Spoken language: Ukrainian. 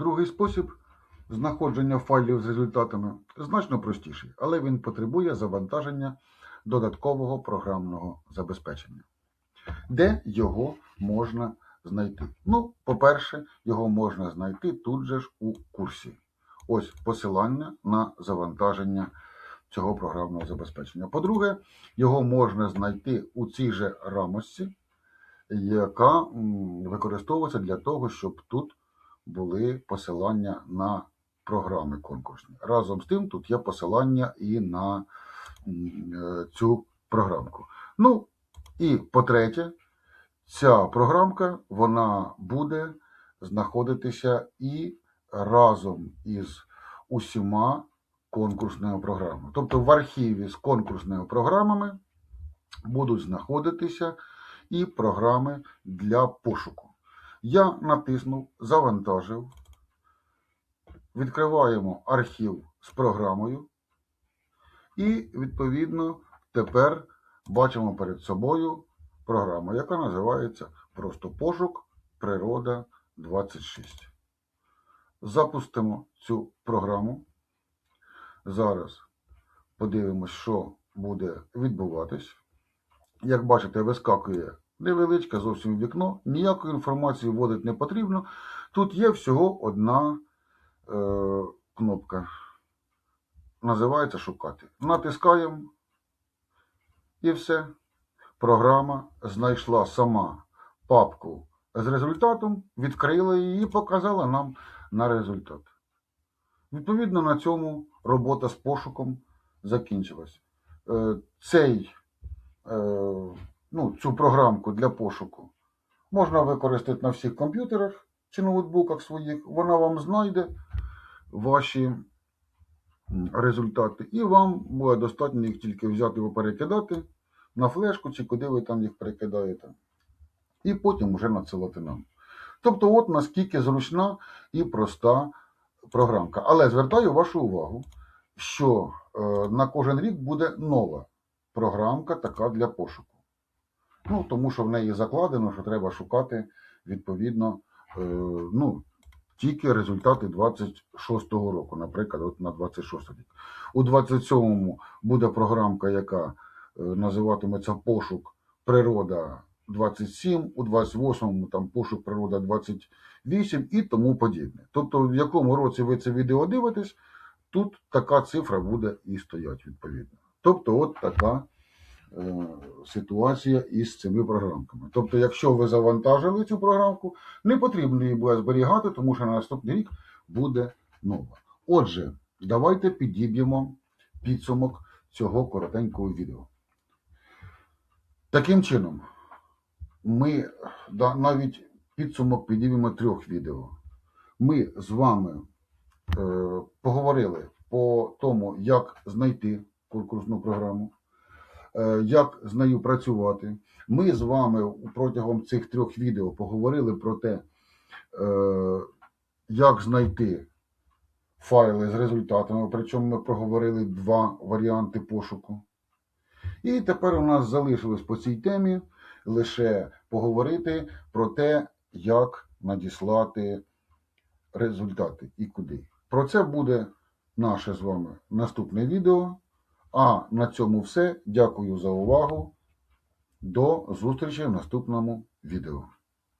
Другий спосіб знаходження файлів з результатами значно простіший, але він потребує завантаження додаткового програмного забезпечення. Де його можна знайти? Ну, по-перше, його можна знайти тут же ж у курсі. Ось посилання на завантаження цього програмного забезпечення. По-друге, його можна знайти у цій же рамочці, яка використовується для того, щоб тут були посилання на програми конкурсні. Разом з тим, тут є посилання і на е, цю програмку. Ну, і по-третє, ця програмка вона буде знаходитися і разом із усіма конкурсними програмами. Тобто в архіві з конкурсними програмами будуть знаходитися і програми для пошуку. Я натиснув, завантажив. Відкриваємо архів з програмою. І, відповідно, тепер бачимо перед собою програму, яка називається просто пошук Природа 26. Запустимо цю програму. Зараз подивимось, що буде відбуватись. Як бачите, вискакує невеличке зовсім вікно, ніякої інформації вводити не потрібно. Тут є всього одна е, кнопка. Називається шукати. Натискаємо і все. Програма знайшла сама папку з результатом, відкрила її і показала нам на результат. Відповідно, на цьому робота з пошуком закінчилась. Е, Цей, е, ну, цю програмку для пошуку можна використати на всіх комп'ютерах чи ноутбуках своїх. Вона вам знайде ваші результати, і вам буде достатньо їх тільки взяти і перекидати на флешку чи куди ви там їх перекидаєте. І потім вже надсилати нам. Тобто, от наскільки зручна і проста програмка. Але звертаю вашу увагу, що е, на кожен рік буде нова програмка така для пошуку. Ну, тому що в неї закладено, що треба шукати відповідно е, ну, тільки результати 26-го року, наприклад, от на 26 рік. У 27-му буде програмка, яка е, називатиметься пошук природа 27, у 28-му там пошук природа 28 і тому подібне. Тобто, в якому році ви це відео дивитесь, тут така цифра буде і стоять відповідно. Тобто, от така ситуація із цими програмками. Тобто, якщо ви завантажили цю програмку, не потрібно її буде зберігати, тому що на наступний рік буде нова. Отже, давайте підіб'ємо підсумок цього коротенького відео. Таким чином, ми навіть підсумок підіб'ємо трьох відео. Ми з вами е, поговорили по тому, як знайти конкурсну програму, е, як з нею працювати. Ми з вами протягом цих трьох відео поговорили про те, е, як знайти файли з результатами. Причому ми проговорили два варіанти пошуку. І тепер у нас залишилось по цій темі лише поговорити про те, як надіслати результати і куди. Про це буде наше з вами наступне відео. А на цьому все. Дякую за увагу. До зустрічі в наступному відео.